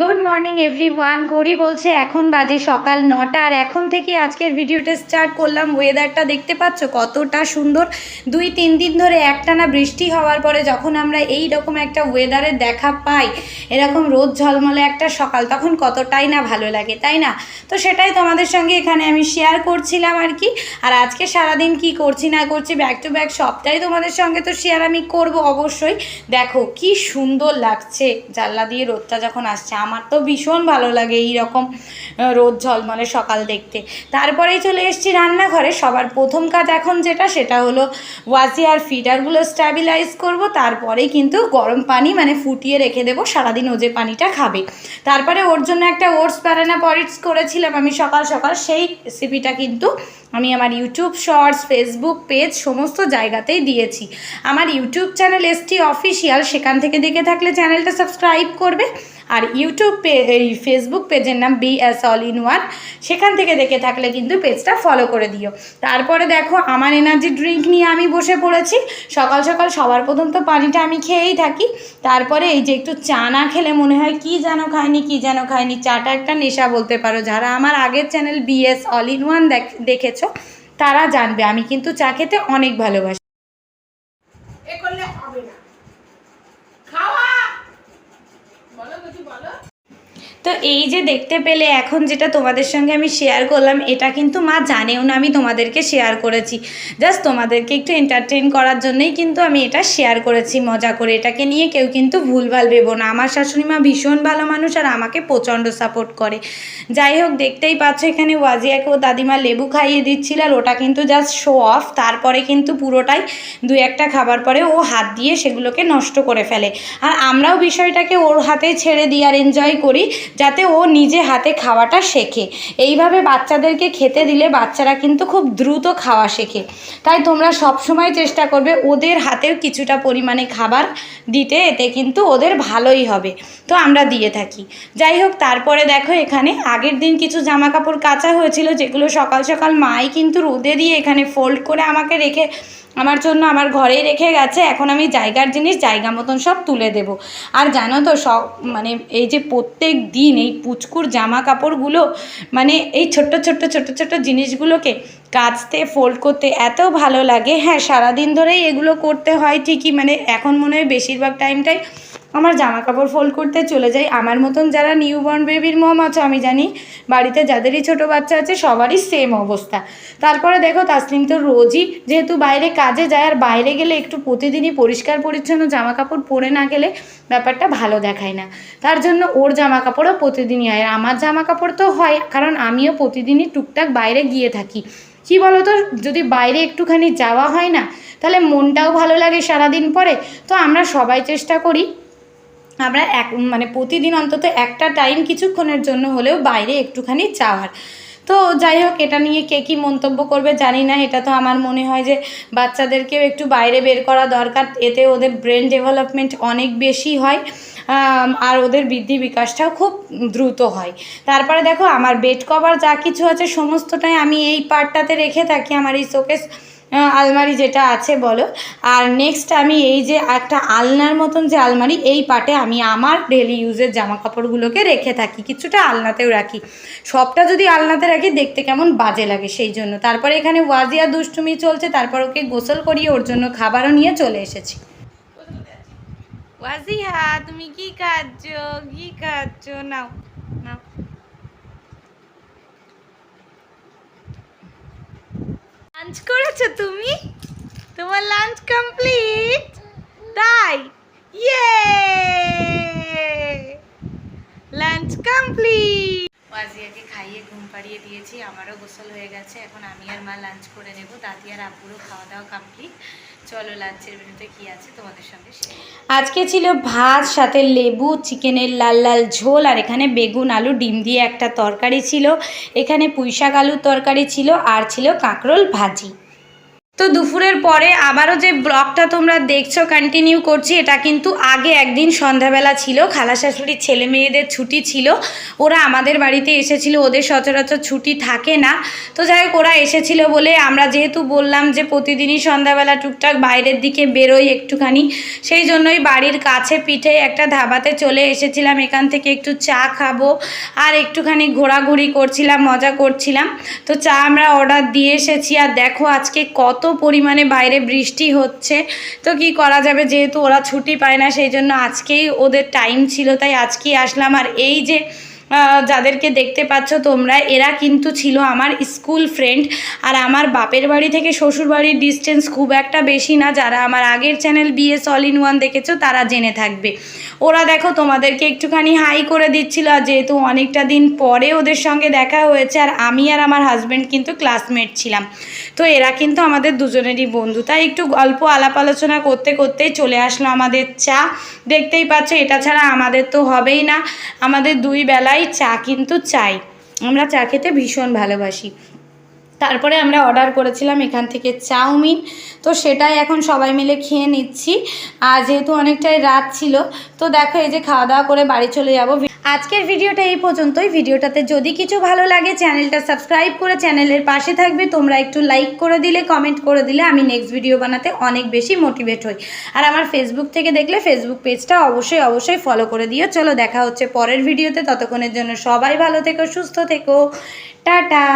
Good morning everyone Gauri বলছে, এখন বাজে সকাল নটা, আর এখন থেকে আজকের ভিডিওটা স্টার্ট করলাম। ওয়েদারটা দেখতে পাচ্ছ কতটা সুন্দর। দুই, তিন দিন ধরে একটানা বৃষ্টি হওয়ার পরে যখন আমরা এই রকম একটা ওয়েদারের দেখা পাই, এরকম রোদ ঝলমলে একটা সকাল, তখন কতটাই না ভালো লাগে, তাই না? তো সেটাই তোমাদের সঙ্গে এখানে আমি শেয়ার করছিলাম আর কি। আর আজকে সারাদিন কি করছি, না করছি ব্যাক টু ব্যাক সবটাই তোমাদের সঙ্গে তো শেয়ার আমি করব অবশ্যই। দেখো, কি সুন্দর লাগছে জানলা দিয়ে রোদটা যখন আসছে। আমার তো ভীষণ ভালো লাগে এই রকম রোদ ঝলমলে সকাল দেখতে। তারপরেই চলে এসেছি রান্নাঘরে। সবার প্রথম কাজ এখন যেটা, সেটা হলো ওয়াজিয়ার ফিডারগুলো স্ট্যাবিলাইজ করব। তারপরেই কিন্তু গরম পানি মানে ফুটিয়ে রেখে দেবো। সারাদিন ও যে পানিটা খাবে। তারপরে ওর জন্য একটা ওটস প্যারানা পরিটস করেছিলাম আমি সকাল সকাল। সেই রেসিপিটা কিন্তু আমি আমার ইউটিউব শর্টস, ফেসবুক পেজ সমস্ত জায়গাতেই দিয়েছি। আমার ইউটিউব চ্যানেল এসটি অফিসিয়াল সেখান থেকে দেখে থাকলে চ্যানেলটা সাবস্ক্রাইব করবে। আর ইউটিউব পে এই ফেসবুক পেজের নাম B S all in one সেখান থেকে দেখে থাকলে কিন্তু পেজটা ফলো করে দিও। তারপরে দেখো, আমার এনার্জি ড্রিঙ্ক নিয়ে আমি বসে পড়েছি। সকাল সকাল সবার প্রথম তো পানিটা আমি খেয়েই থাকি। তারপরে এই যে একটু চা না খেলে মনে হয়, কি যেন খায়নি কি যেন খায়নি চাটা একটা নেশা বলতে পারো। যারা আমার আগের channel BS all in one দেখেছ, তারা জানবে, আমি কিন্তু চা খেতে অনেক ভালোবাসি। করলে হবে না খাওয়া বলো কিছু বলো তো এই যে দেখতে পেলে এখন যেটা তোমাদের সঙ্গে আমি শেয়ার করলাম, এটা কিন্তু মা জানেও না, আমি তোমাদেরকে শেয়ার করেছি। জাস্ট তোমাদেরকে একটু এন্টারটেন করার জন্যই কিন্তু আমি এটা শেয়ার করেছি, মজা করে। এটাকে নিয়ে কেউ কিন্তু ভুলভাল ভেবো না। আমার শাশুড়ি মা ভীষণ ভালো মানুষ আর আমাকে প্রচণ্ড সাপোর্ট করে। যাই হোক, দেখতেই পাচ্ছ এখানে ওয়াজিয়াকে ও দাদিমা লেবু খাইয়ে দিচ্ছিল আর ওটা কিন্তু জাস্ট শো অফ তারপরে কিন্তু পুরোটাই দু একটা খাবার পরে ও হাত দিয়ে সেগুলোকে নষ্ট করে ফেলে। আর আমরাও বিষয়টাকে ওর হাতে ছেড়ে দিই আর এনজয় করি। যাতে ও নিজে হাতে খাওয়াটা শেখে। এইভাবে বাচ্চাদেরকে খেতে দিলে বাচ্চারা কিন্তু খুব দ্রুত খাওয়া শেখে। তাই তোমরা সব সময় চেষ্টা করবে ওদের হাতেও কিছুটা পরিমাণে খাবার দিতে, এতে কিন্তু ওদের ভালোই হবে। তো আমরা দিয়ে থাকি। যাই হোক, তারপরে দেখো এখানে আগের দিন কিছু জামা কাপড় কাচা হয়েছিল, যেগুলো সকাল সকাল মাই কিন্তু রোদে দিয়ে এখানে ফোল্ড করে আমাকে রেখে আমার জন্য আমার ঘরেই রেখে গেছে, এখন আমি জায়গার জিনিস জায়গা মতন সব তুলে দেব। আর জানো তো, সব মানে এই যে প্রত্যেক দিন এই পুচকুর জামা কাপড়গুলো মানে এই ছোট্ট ছোট্ট ছোট্ট ছোট্ট জিনিসগুলোকে কাচতে ফোল্ড করতে এত ভালো লাগে। হ্যাঁ সারাদিন ধরেই এগুলো করতে হয় ঠিকই মানে এখন মনে হয় বেশিরভাগ টাইমটাই আমার জামা কাপড় ফোল্ড করতে চলে যাই। আমার মতন যারা নিউবর্ন বেবির মম আছো, আমি জানি বাড়িতে যাদেরই ছোট বাচ্চা আছে, সবারই সেম অবস্থা। তারপরে দেখো, তাসলিম তো রোজই যেহেতু বাইরে কাজে যায়, আর বাইরে গেলে একটু প্রতিদিনই পরিষ্কার পরিচ্ছন্ন জামা কাপড় পরে না গেলে ব্যাপারটা ভালো দেখায় না। তার জন্য ওর জামা কাপড়ও প্রতিদিনই হয়, আর আমার জামা কাপড় তো হয়, কারণ আমিও প্রতিদিনই টুকটাক বাইরে গিয়ে থাকি। কি বলো তো যদি বাইরে একটুখানি যাওয়া হয় না, তাহলে মনটাও ভালো লাগে সারাদিন পরে। তো আমরা সবাই চেষ্টা করি আমরা এক মানে প্রতিদিন অন্তত একটা টাইম কিছুক্ষণের জন্য হলেও বাইরে একটুখানি চাওয়ার তো যাই হোক, এটা নিয়ে কে কী মন্তব্য করবে জানি না। এটা তো আমার মনে হয় যে বাচ্চাদেরকেও একটু বাইরে বের করা দরকার। এতে ওদের ব্রেন ডেভেলপমেন্ট অনেক বেশি হয় আর ওদের বৃদ্ধি বিকাশটাও খুব দ্রুত হয়। তারপরে দেখো, আমার বেড কভার যা কিছু আছে, সমস্তটাই আমি এই পার্টটাতে রেখে থাকি। আমার এই শোকেস আলমারি যেটা আছে বলো। আর নেক্সট আমি এই যে একটা আলনার মতন যে আলমারি, এই পাটে আমি আমার ডেলি ইউজের জামা কাপড়গুলোকে রেখে থাকি, কিছুটা আলনাতেও রাখি। সবটা যদি আলনাতে রাখি, দেখতে কেমন বাজে লাগে সেই জন্য। তারপরে এখানে ওয়াজিয়া দুষ্টুমি চলছে, তারপর ওকে গোসল করিয়ে ওর জন্য খাবারও নিয়ে চলে এসেছি। ওয়াজিয়া, তুমি কি কাজ কি কাজ নাও নাও। লাঞ্চ করেছ তুমি? তোমার লাঞ্চ কমপ্লিট তাই? ইয়ে লাঞ্চ কমপ্লিট পাড়িয়ে দিয়েছি, আমারও গোসল হয়ে গেছে, এখন আমি আর মা লাঞ্চ করে নেব, দাদি আর আব্বুরও খাওয়া দাওয়া কমপ্লিট চলো লাঞ্চের মেনুতে কি আছে তোমাদের সঙ্গে আজকে ছিল ভাত, সাথে লেবু, চিকেনের লাল লাল ঝোল, আর এখানে বেগুন, আলু, ডিম দিয়ে একটা তরকারি ছিল। এখানে পুঁইশাক, আলুর তরকারি ছিল, আর ছিল কাঁকরোল ভাজি। তো দুপুরের পরে আবারও যে ব্লগটা তোমরা দেখছ কন্টিনিউ করছি, এটা কিন্তু আগে একদিন সন্ধ্যাবেলা ছিল। খালা শাশুড়ির ছেলে মেয়েদের ছুটি ছিল। ওরা আমাদের বাড়িতে এসেছিল, ওদের সচরাচর ছুটি থাকে না। তো যাই হোক, ওরা এসেছিল বলে আমরা যেহেতু বললাম যে প্রতিদিনই সন্ধ্যাবেলা টুকটাক বাইরের দিকে বেরোই একটুখানি, সেই জন্যই বাড়ির কাছে পিঠে একটা ধাবাতে চলে এসেছিলাম। এখান থেকে একটু চা খাব আর একটুখানি ঘোরাঘুরি করছিলাম, মজা করছিলাম। তো চা আমরা অর্ডার দিয়ে এসেছি। আর দেখো আজকে কত পরিমাণে বাইরে বৃষ্টি হচ্ছে। তো কি করা যাবে? যেহেতু ওরা ছুটি পায় না, সেই জন্য আজকেই ওদের টাইম ছিল, তাই আজকেই আসলাম। আর এই যে যাদেরকে দেখতে পাচ্ছ তোমরা, এরা কিন্তু ছিল আমার স্কুল ফ্রেন্ড। আর আমার বাপের বাড়ি থেকে শ্বশুর বাড়ির ডিস্টেন্স খুব একটা বেশি না। যারা আমার আগের channel BS all in one দেখেছ, তারা জেনে থাকবে। ওরা দেখো তোমাদেরকে একটুখানি হাই করে দিচ্ছিল, আর যেহেতু অনেকটা দিন পরে ওদের সঙ্গে দেখা হয়েছে, আর আমি আর আমার হাজব্যান্ড কিন্তু ক্লাসমেট ছিলাম। তো এরা কিন্তু আমাদের দুজনেরই বন্ধু। তাই একটু গল্প আলাপ আলোচনা করতে করতেই চলে আসলো আমাদের চা। দেখতেই পাচ্ছ, এটা ছাড়া আমাদের তো হবেই না। আমাদের দুই বেলায় চা কিন্তু চাই। আমরা চা খেতে ভীষণ ভালোবাসি। তারপরে আমরা অর্ডার করেছিলাম এখান থেকে চাউমিন। তো সেটাই এখন সবাই মিলে খেয়ে নিচ্ছি। আর যেহেতু অনেকটাই রাত ছিল, তো দেখো এই যে খাওয়া দাওয়া করে বাড়ি চলে যাব। আজকের ভিডিওটা এই পর্যন্তই। ভিডিওটাতে যদি কিছু ভালো লাগে, চ্যানেলটা সাবস্ক্রাইব করে চ্যানেলের পাশে থাকবে। তোমরা একটু লাইক করে দিলে কমেন্ট করে দিলে আমি নেক্সট ভিডিও বানাতে অনেক বেশি মোটিভেট হই। আর আমার ফেসবুক থেকে দেখলে ফেসবুক পেজটা অবশ্যই অবশ্যই ফলো করে দিও। চলো দেখা হচ্ছে পরের ভিডিওতে ততক্ষণের জন্য সবাই ভালো থেকো, সুস্থ থেকো। টাটা!